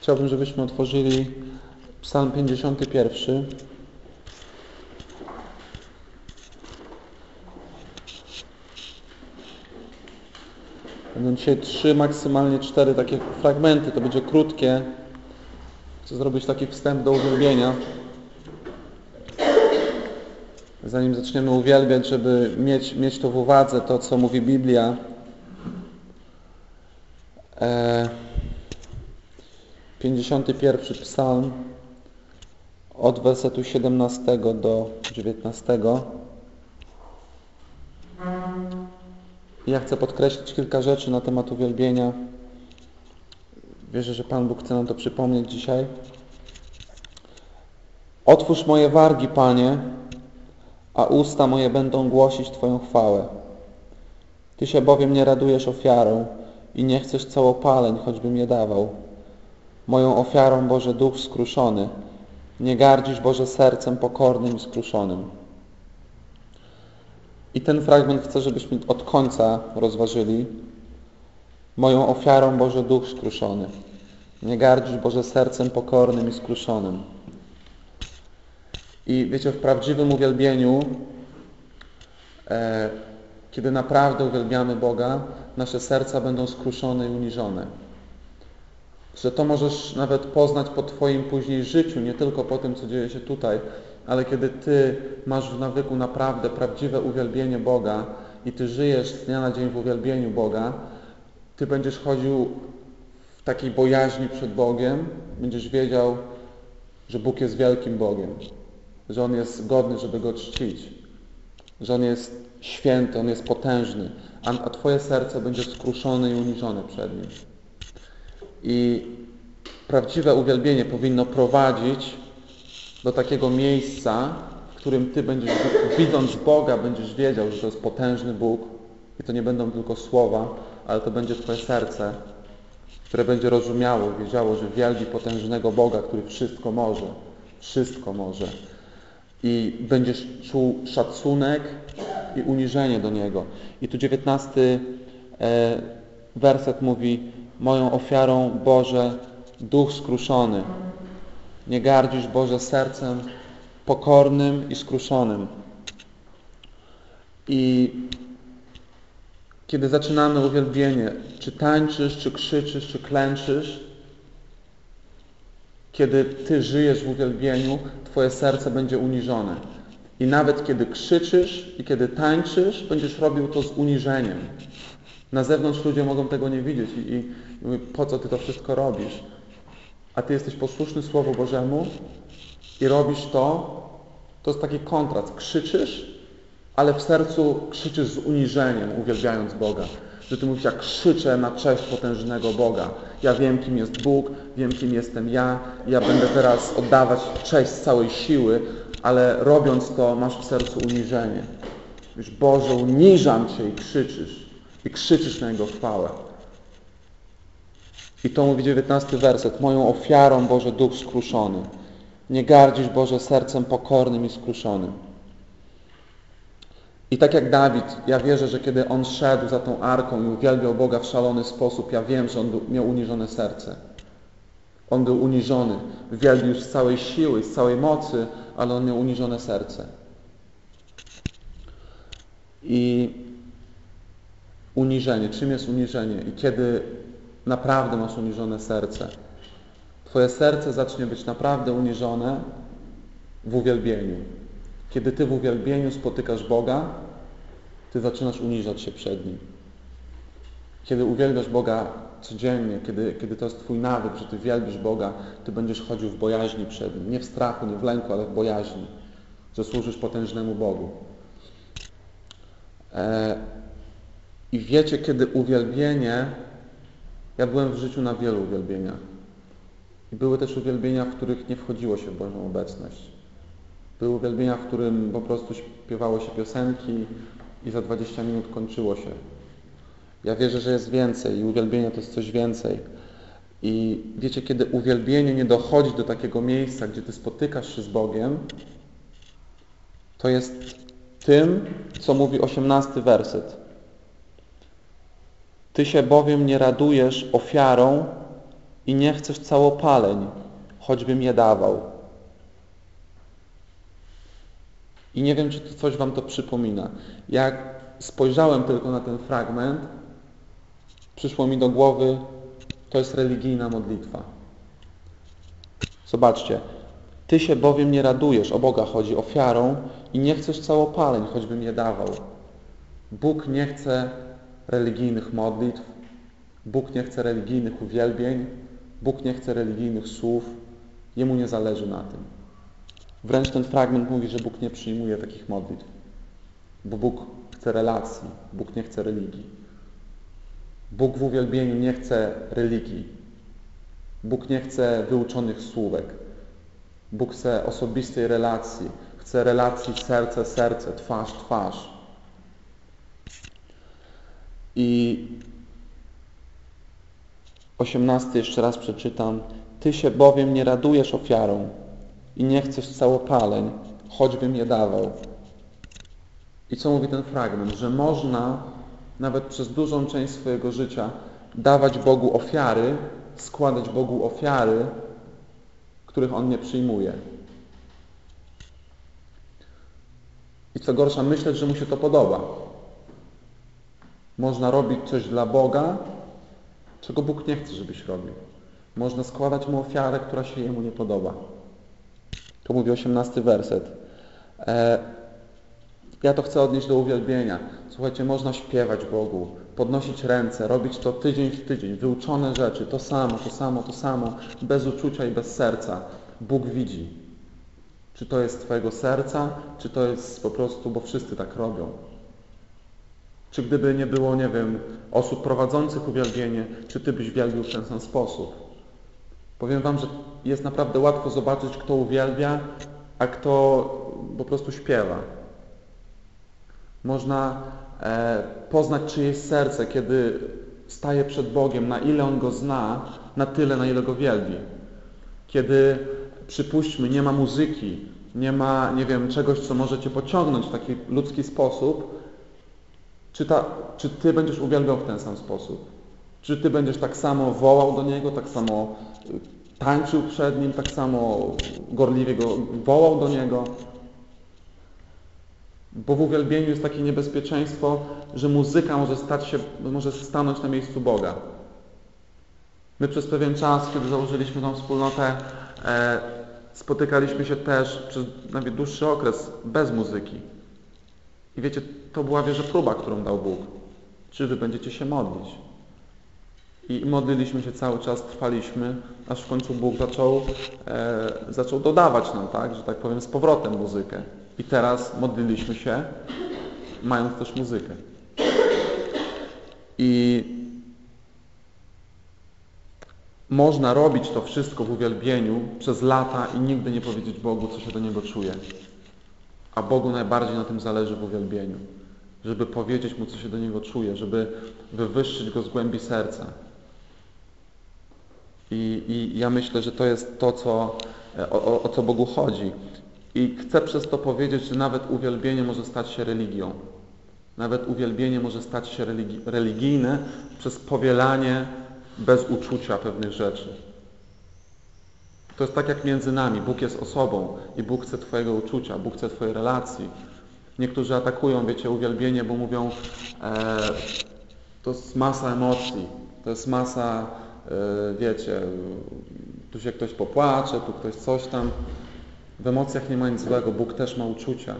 Chciałbym, żebyśmy otworzyli Psalm 51. Będą dzisiaj trzy, maksymalnie cztery takie fragmenty. To będzie krótkie. Chcę zrobić taki wstęp do uwielbienia. Zanim zaczniemy uwielbiać, żeby mieć, mieć to w uwadze, to co mówi Biblia. E, 51 psalm od wersetu 17 do 19. Ja chcę podkreślić kilka rzeczy na temat uwielbienia. Wierzę, że Pan Bóg chce nam to przypomnieć dzisiaj. Otwórz moje wargi, Panie, a usta moje będą głosić Twoją chwałę. Ty się bowiem nie radujesz ofiarą i nie chcesz całopaleń, choćbym je dawał. Moją ofiarą, Boże, duch skruszony. Nie gardzisz, Boże, sercem pokornym i skruszonym. I ten fragment chcę, żebyśmy od końca rozważyli. Moją ofiarą, Boże, duch skruszony. Nie gardzisz, Boże, sercem pokornym i skruszonym. I wiecie, w prawdziwym uwielbieniu, e, kiedy naprawdę uwielbiamy Boga, nasze serca będą skruszone i uniżone. Że to możesz nawet poznać po Twoim później życiu, nie tylko po tym, co dzieje się tutaj, ale kiedy Ty masz w nawyku naprawdę prawdziwe uwielbienie Boga i Ty żyjesz z dnia na dzień w uwielbieniu Boga, Ty będziesz chodził w takiej bojaźni przed Bogiem, będziesz wiedział, że Bóg jest wielkim Bogiem, że On jest godny, żeby Go czcić, że On jest święty, On jest potężny, a, a Twoje serce będzie skruszone i uniżone przed Nim. I prawdziwe uwielbienie powinno prowadzić do takiego miejsca, w którym Ty będziesz, widząc Boga, będziesz wiedział, że to jest potężny Bóg i to nie będą tylko słowa, ale to będzie Twoje serce, które będzie rozumiało, wiedziało, że wielbi potężnego Boga, który wszystko może, wszystko może. I będziesz czuł szacunek i uniżenie do Niego. I tu dziewiętnasty e, werset mówi moją ofiarą Boże duch skruszony. Nie gardzisz Boże sercem pokornym i skruszonym. I kiedy zaczynamy uwielbienie, czy tańczysz, czy krzyczysz, czy klęczysz, kiedy Ty żyjesz w uwielbieniu, Twoje serce będzie uniżone. I nawet kiedy krzyczysz i kiedy tańczysz, będziesz robił to z uniżeniem. Na zewnątrz ludzie mogą tego nie widzieć i, i mówią, po co Ty to wszystko robisz? A Ty jesteś posłuszny Słowu Bożemu i robisz to, to jest taki kontrast. Krzyczysz, ale w sercu krzyczysz z uniżeniem, uwielbiając Boga. Że Ty mówisz, ja krzyczę na cześć potężnego Boga. Ja wiem, kim jest Bóg, wiem, kim jestem ja. Ja będę teraz oddawać cześć z całej siły, ale robiąc to, masz w sercu uniżenie. Mówisz, Boże, uniżam Cię i krzyczysz. I krzyczysz na Jego chwałę. I to mówi dziewiętnasty werset. Moją ofiarą, Boże, duch skruszony. Nie gardzisz, Boże, sercem pokornym i skruszonym. I tak jak Dawid, ja wierzę, że kiedy on szedł za tą arką i uwielbiał Boga w szalony sposób, ja wiem, że on miał uniżone serce. On był uniżony. Wielbił z całej siły, z całej mocy, ale on miał uniżone serce. I uniżenie. Czym jest uniżenie? I kiedy naprawdę masz uniżone serce. Twoje serce zacznie być naprawdę uniżone w uwielbieniu. Kiedy Ty w uwielbieniu spotykasz Boga, Ty zaczynasz uniżać się przed Nim. Kiedy uwielbiasz Boga codziennie, kiedy, kiedy to jest Twój nawyk, że Ty wielbisz Boga, Ty będziesz chodził w bojaźni przed Nim. Nie w strachu, nie w lęku, ale w bojaźni, że służysz potężnemu Bogu. E, I wiecie, kiedy uwielbienie, ja byłem w życiu na wielu uwielbieniach. I były też uwielbienia, w których nie wchodziło się w Bożą obecność. Były uwielbienia, w którym po prostu śpiewało się piosenki i za 20 minut kończyło się. Ja wierzę, że jest więcej i uwielbienie to jest coś więcej. I wiecie, kiedy uwielbienie nie dochodzi do takiego miejsca, gdzie Ty spotykasz się z Bogiem, to jest tym, co mówi osiemnasty werset. Ty się bowiem nie radujesz ofiarą i nie chcesz całopaleń, choćbym je dawał. I nie wiem, czy to coś Wam to przypomina. Jak spojrzałem tylko na ten fragment, przyszło mi do głowy, to jest religijna modlitwa. Zobaczcie, Ty się bowiem nie radujesz, o Boga chodzi, ofiarą i nie chcesz całopaleń, choćbym je dawał. Bóg nie chce religijnych modlitw, Bóg nie chce religijnych uwielbień, Bóg nie chce religijnych słów, Jemu nie zależy na tym. Wręcz ten fragment mówi, że Bóg nie przyjmuje takich modlitw, bo Bóg chce relacji, Bóg nie chce religii. Bóg w uwielbieniu nie chce religii. Bóg nie chce wyuczonych słówek. Bóg chce osobistej relacji. Chce relacji serce, serce, twarz, twarz. I osiemnasty jeszcze raz przeczytam. Ty się bowiem nie radujesz ofiarą i nie chcesz całopaleń, choćbym je dawał. I co mówi ten fragment? Że można nawet przez dużą część swojego życia dawać Bogu ofiary, składać Bogu ofiary, których On nie przyjmuje. I co gorsza, myśleć, że mu się to podoba. Można robić coś dla Boga, czego Bóg nie chce, żebyś robił. Można składać Mu ofiarę, która się Jemu nie podoba. To mówi osiemnasty werset. E, ja to chcę odnieść do uwielbienia. Słuchajcie, można śpiewać Bogu, podnosić ręce, robić to tydzień w tydzień, wyuczone rzeczy, to samo, to samo, to samo, bez uczucia i bez serca. Bóg widzi. Czy to jest Twojego serca, czy to jest po prostu, bo wszyscy tak robią. Czy gdyby nie było, nie wiem, osób prowadzących uwielbienie, czy Ty byś wielbił w ten sam sposób? Powiem Wam, że jest naprawdę łatwo zobaczyć, kto uwielbia, a kto po prostu śpiewa. Można e, poznać czyjeś serce, kiedy staje przed Bogiem, na ile On Go zna, na tyle, na ile Go wielbi. Kiedy, przypuśćmy, nie ma muzyki, nie ma, nie wiem, czegoś, co może Cię pociągnąć w taki ludzki sposób, czy, ta, czy Ty będziesz uwielbiał w ten sam sposób? Czy Ty będziesz tak samo wołał do Niego, tak samo y, tańczył przed Nim, tak samo gorliwie Go wołał do Niego? Bo w uwielbieniu jest takie niebezpieczeństwo, że muzyka może stać się, może stanąć na miejscu Boga. My przez pewien czas, kiedy założyliśmy tą wspólnotę, e, spotykaliśmy się też przez nawet dłuższy okres bez muzyki. I wiecie, to była wierzę próba, którą dał Bóg. Czy wy będziecie się modlić? I modliliśmy się cały czas, trwaliśmy, aż w końcu Bóg zaczął, e, zaczął dodawać nam, tak, że tak powiem, z powrotem muzykę. I teraz modliliśmy się, mając też muzykę. I można robić to wszystko w uwielbieniu przez lata i nigdy nie powiedzieć Bogu, co się do Niego czuje. A Bogu najbardziej na tym zależy w uwielbieniu. Żeby powiedzieć Mu, co się do Niego czuje, żeby wywyższyć Go z głębi serca. I, i ja myślę, że to jest to, co, o, o, o co Bogu chodzi. I chcę przez to powiedzieć, że nawet uwielbienie może stać się religią. Nawet uwielbienie może stać się religi religijne przez powielanie bez uczucia pewnych rzeczy. To jest tak jak między nami. Bóg jest osobą i Bóg chce Twojego uczucia, Bóg chce Twojej relacji. Niektórzy atakują, wiecie, uwielbienie, bo mówią, e, to jest masa emocji, to jest masa, e, wiecie, tu się ktoś popłacze, tu ktoś coś tam. W emocjach nie ma nic złego, Bóg też ma uczucia.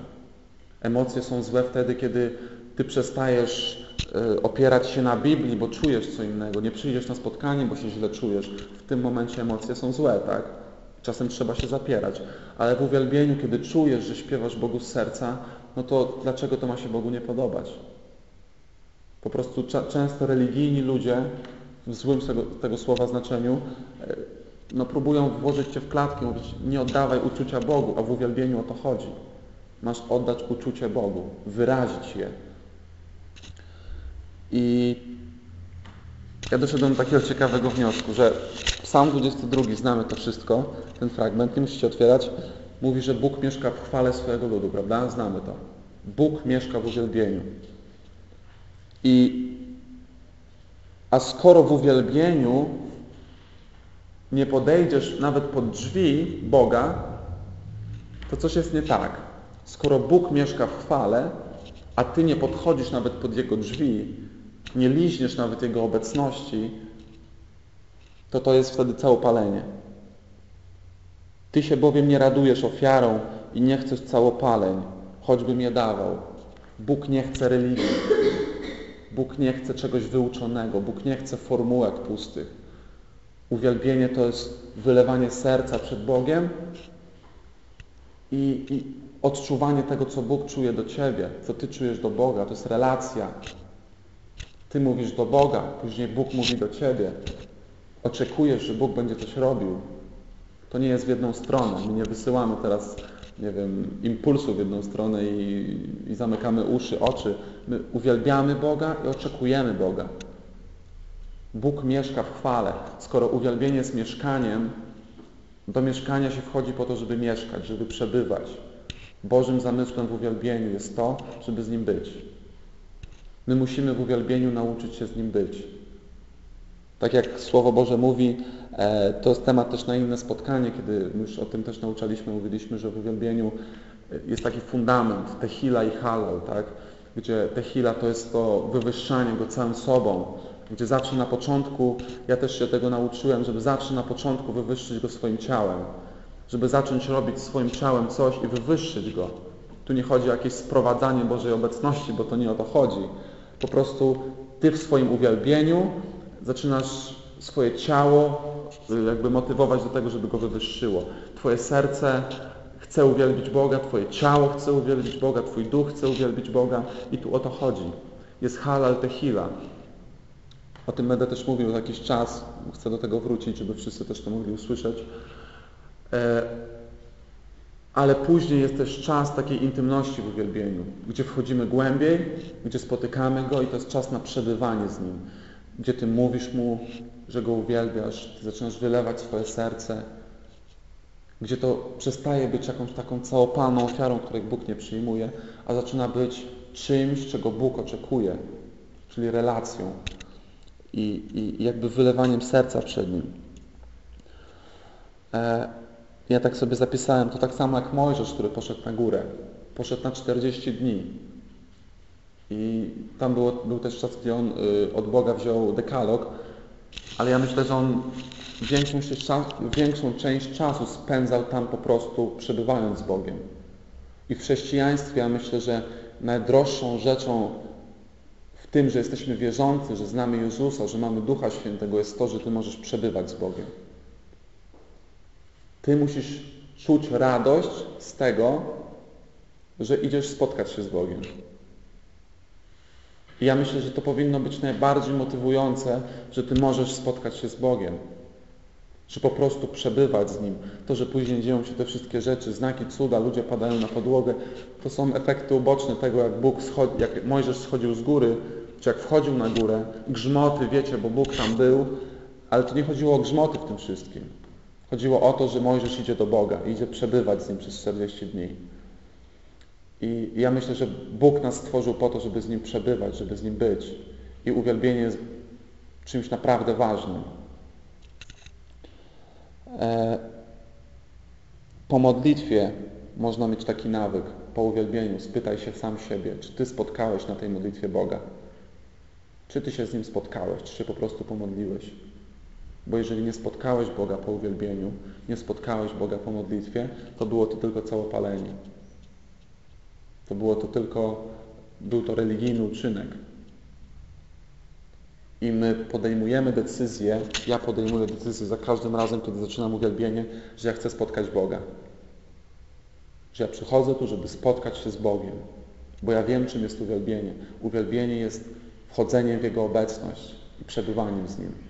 Emocje są złe wtedy, kiedy Ty przestajesz e, opierać się na Biblii, bo czujesz co innego. Nie przyjdziesz na spotkanie, bo się źle czujesz. W tym momencie emocje są złe, tak? Czasem trzeba się zapierać. Ale w uwielbieniu, kiedy czujesz, że śpiewasz Bogu z serca, no to dlaczego to ma się Bogu nie podobać? Po prostu często religijni ludzie, w złym tego, tego słowa znaczeniu, e, no próbują włożyć Cię w klatkę, mówić nie oddawaj uczucia Bogu, a w uwielbieniu o to chodzi. Masz oddać uczucie Bogu, wyrazić je. I ja doszedłem do takiego ciekawego wniosku, że Psalm 22, znamy to wszystko, ten fragment, nie musicie otwierać, mówi, że Bóg mieszka w chwale swojego ludu, prawda? Znamy to. Bóg mieszka w uwielbieniu. I, a skoro w uwielbieniu nie podejdziesz nawet pod drzwi Boga, to coś jest nie tak. Skoro Bóg mieszka w chwale, a Ty nie podchodzisz nawet pod Jego drzwi, nie liźniesz nawet Jego obecności, to to jest wtedy całopalenie. Ty się bowiem nie radujesz ofiarą i nie chcesz całopaleń, choćbym je dawał. Bóg nie chce religii. Bóg nie chce czegoś wyuczonego. Bóg nie chce formułek pustych. Uwielbienie to jest wylewanie serca przed Bogiem i, i odczuwanie tego, co Bóg czuje do Ciebie, co Ty czujesz do Boga. To jest relacja. Ty mówisz do Boga, później Bóg mówi do Ciebie. Oczekujesz, że Bóg będzie coś robił. To nie jest w jedną stronę. My nie wysyłamy teraz, nie wiem, impulsu w jedną stronę i, i zamykamy uszy, oczy. My uwielbiamy Boga i oczekujemy Boga. Bóg mieszka w chwale. Skoro uwielbienie jest mieszkaniem, do mieszkania się wchodzi po to, żeby mieszkać, żeby przebywać. Bożym zamysłem w uwielbieniu jest to, żeby z Nim być. My musimy w uwielbieniu nauczyć się z Nim być. Tak jak Słowo Boże mówi, e, to jest temat też na inne spotkanie, kiedy już o tym też nauczaliśmy, mówiliśmy, że w uwielbieniu jest taki fundament, tehila i halal, tak? gdzie tehila to jest to wywyższanie Go całym sobą, gdzie zawsze na początku, ja też się tego nauczyłem, żeby zawsze na początku wywyższyć Go swoim ciałem, żeby zacząć robić swoim ciałem coś i wywyższyć Go. Tu nie chodzi o jakieś sprowadzanie Bożej obecności, bo to nie o to chodzi. Po prostu Ty w swoim uwielbieniu zaczynasz swoje ciało jakby motywować do tego, żeby Go wywyższyło. Twoje serce chce uwielbić Boga, Twoje ciało chce uwielbić Boga, Twój duch chce uwielbić Boga i tu o to chodzi. Jest halal tehila. O tym będę też mówił za jakiś czas. Chcę do tego wrócić, żeby wszyscy też to mogli usłyszeć. Ale później jest też czas takiej intymności w uwielbieniu, gdzie wchodzimy głębiej, gdzie spotykamy Go i to jest czas na przebywanie z Nim, gdzie Ty mówisz Mu, że Go uwielbiasz, Ty zaczynasz wylewać swoje serce, gdzie to przestaje być jakąś taką całopalną ofiarą, której Bóg nie przyjmuje, a zaczyna być czymś, czego Bóg oczekuje, czyli relacją i, i jakby wylewaniem serca przed Nim. E, ja tak sobie zapisałem, to tak samo jak Mojżesz, który poszedł na górę. Poszedł na 40 dni. I tam było, był też czas, gdzie on y, od Boga wziął dekalog, ale ja myślę, że on większą, większą część czasu spędzał tam po prostu przebywając z Bogiem. I w chrześcijaństwie ja myślę, że najdroższą rzeczą w tym, że jesteśmy wierzący, że znamy Jezusa, że mamy Ducha Świętego, jest to, że Ty możesz przebywać z Bogiem. Ty musisz czuć radość z tego, że idziesz spotkać się z Bogiem. I ja myślę, że to powinno być najbardziej motywujące, że Ty możesz spotkać się z Bogiem. Że po prostu przebywać z Nim. To, że później dzieją się te wszystkie rzeczy, znaki, cuda, ludzie padają na podłogę, to są efekty uboczne tego, jak Bóg schodzi, jak Mojżesz schodził z góry, czy jak wchodził na górę, grzmoty, wiecie, bo Bóg tam był, ale to nie chodziło o grzmoty w tym wszystkim. Chodziło o to, że Mojżesz idzie do Boga, idzie przebywać z Nim przez 40 dni. I ja myślę, że Bóg nas stworzył po to, żeby z Nim przebywać, żeby z Nim być. I uwielbienie jest czymś naprawdę ważnym. E, po modlitwie można mieć taki nawyk, po uwielbieniu. Spytaj się sam siebie, czy Ty spotkałeś na tej modlitwie Boga? Czy Ty się z Nim spotkałeś, czy się po prostu pomodliłeś? Bo jeżeli nie spotkałeś Boga po uwielbieniu, nie spotkałeś Boga po modlitwie, to było to tylko całopalenie. To było to tylko, był to religijny uczynek. I my podejmujemy decyzję, ja podejmuję decyzję za każdym razem, kiedy zaczynam uwielbienie, że ja chcę spotkać Boga. Że ja przychodzę tu, żeby spotkać się z Bogiem. Bo ja wiem, czym jest uwielbienie. Uwielbienie jest wchodzeniem w Jego obecność i przebywaniem z Nim.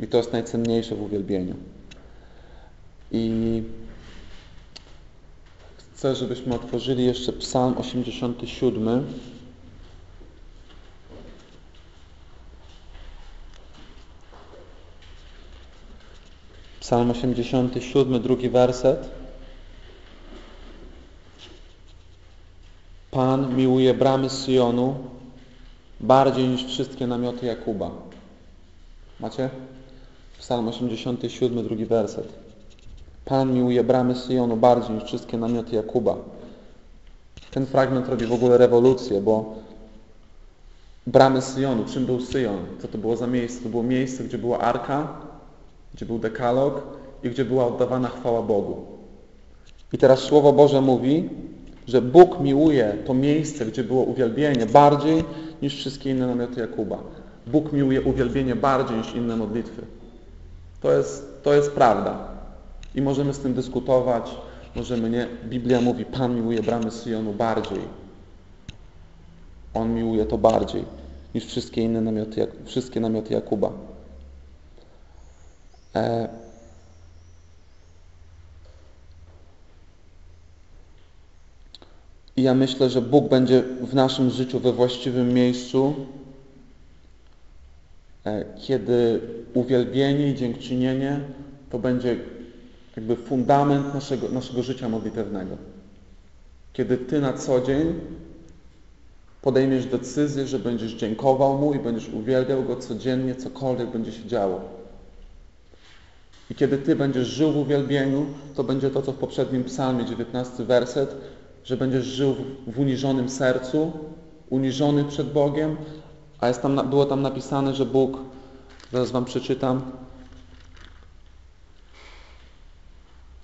I to jest najcenniejsze w uwielbieniu. I chcę, żebyśmy otworzyli jeszcze Psalm 87. Psalm 87, drugi werset. Pan miłuje bramy Syjonu bardziej niż wszystkie namioty Jakuba. Macie? Psalm 87, drugi werset. Pan miłuje bramy Syjonu bardziej niż wszystkie namioty Jakuba. Ten fragment robi w ogóle rewolucję, bo bramy Syjonu, czym był Syjon? Co to było za miejsce? To było miejsce, gdzie była arka, gdzie był dekalog i gdzie była oddawana chwała Bogu. I teraz Słowo Boże mówi, że Bóg miłuje to miejsce, gdzie było uwielbienie bardziej niż wszystkie inne namioty Jakuba. Bóg miłuje uwielbienie bardziej niż inne modlitwy. To jest, to jest prawda. I możemy z tym dyskutować, możemy nie. Biblia mówi, Pan miłuje bramy Syjonu bardziej. On miłuje to bardziej niż wszystkie inne namioty, wszystkie namioty Jakuba. E... I ja myślę, że Bóg będzie w naszym życiu we właściwym miejscu, kiedy uwielbienie i dziękczynienie to będzie jakby fundament naszego, naszego życia modlitewnego. Kiedy Ty na co dzień podejmiesz decyzję, że będziesz dziękował Mu i będziesz uwielbiał Go codziennie, cokolwiek będzie się działo. I kiedy Ty będziesz żył w uwielbieniu, to będzie to, co w poprzednim psalmie, 19 werset, że będziesz żył w uniżonym sercu, uniżony przed Bogiem, a jest tam, było tam napisane, że Bóg, zaraz Wam przeczytam,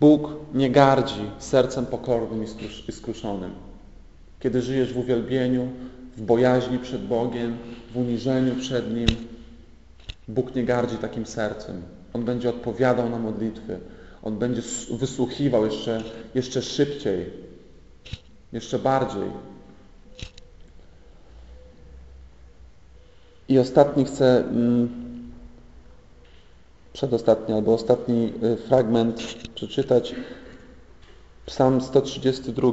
Bóg nie gardzi sercem pokornym i skruszonym. Kiedy żyjesz w uwielbieniu, w bojaźni przed Bogiem, w uniżeniu przed Nim, Bóg nie gardzi takim sercem. On będzie odpowiadał na modlitwy. On będzie wysłuchiwał jeszcze, jeszcze szybciej, jeszcze bardziej. I ostatni chcę, mm, przedostatni albo ostatni y, fragment przeczytać. Psalm 132.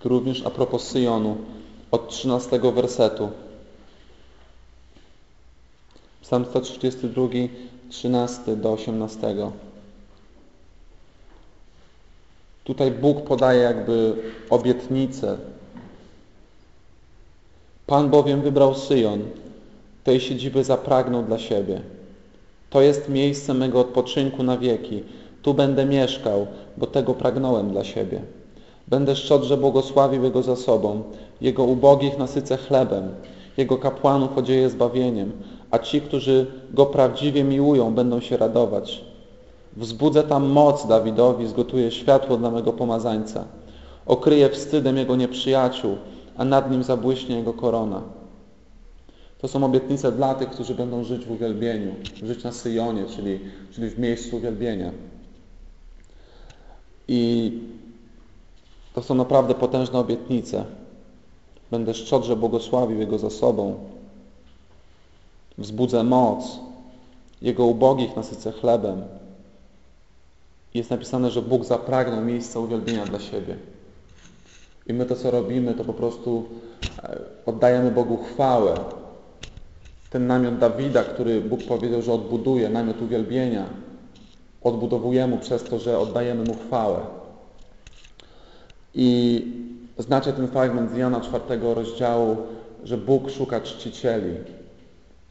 Tu również a propos Syjonu, od 13 wersetu. Psalm 132, 13 do 18. Tutaj Bóg podaje jakby obietnicę. Pan bowiem wybrał Syjon, tej siedziby zapragnął dla siebie. To jest miejsce mego odpoczynku na wieki. Tu będę mieszkał, bo tego pragnąłem dla siebie. Będę szczodrze błogosławił Jego zasobą, Jego ubogich nasycę chlebem, Jego kapłanów odzieje zbawieniem, a ci, którzy Go prawdziwie miłują, będą się radować. Wzbudzę tam moc Dawidowi, zgotuję światło dla mego pomazańca. Okryję wstydem Jego nieprzyjaciół, a nad nim zabłyśnie Jego korona. To są obietnice dla tych, którzy będą żyć w uwielbieniu, żyć na Syjonie, czyli, czyli w miejscu uwielbienia. I to są naprawdę potężne obietnice. Będę szczodrze błogosławił Jego zasobą. Wzbudzę moc. Jego ubogich nasycę chlebem. Jest napisane, że Bóg zapragnął miejsca uwielbienia dla siebie. I my to, co robimy, to po prostu e, oddajemy Bogu chwałę. Ten namiot Dawida, który Bóg powiedział, że odbuduje, namiot uwielbienia, odbudowujemy przez to, że oddajemy Mu chwałę. I znacie ten fragment z Jana czwartego rozdziału, że Bóg szuka czcicieli,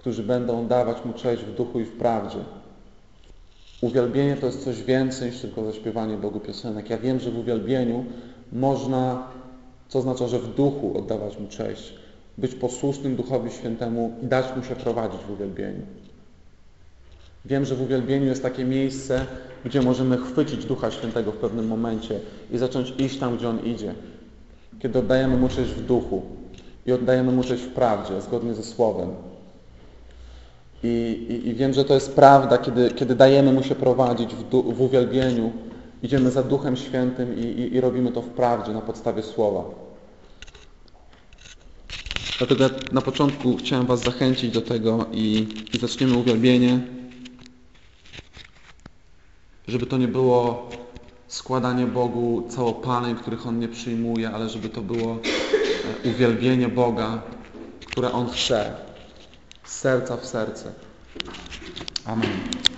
którzy będą dawać Mu cześć w duchu i w prawdzie. Uwielbienie to jest coś więcej niż tylko zaśpiewanie Bogu piosenek. Ja wiem, że w uwielbieniu można, co oznacza, że w duchu oddawać Mu cześć, być posłusznym Duchowi Świętemu i dać Mu się prowadzić w uwielbieniu. Wiem, że w uwielbieniu jest takie miejsce, gdzie możemy chwycić Ducha Świętego w pewnym momencie i zacząć iść tam, gdzie On idzie. Kiedy oddajemy Mu cześć w duchu i oddajemy Mu cześć w prawdzie, zgodnie ze Słowem. I, i, i wiem, że to jest prawda, kiedy, kiedy dajemy Mu się prowadzić w, w uwielbieniu, idziemy za Duchem Świętym i, i, i robimy to w prawdzie, na podstawie Słowa. Dlatego na początku chciałem Was zachęcić do tego i, i zaczniemy uwielbienie żeby to nie było składanie Bogu całopaleń, których On nie przyjmuje, ale żeby to było e, uwielbienie Boga, które On chce, serca w serce. Amen.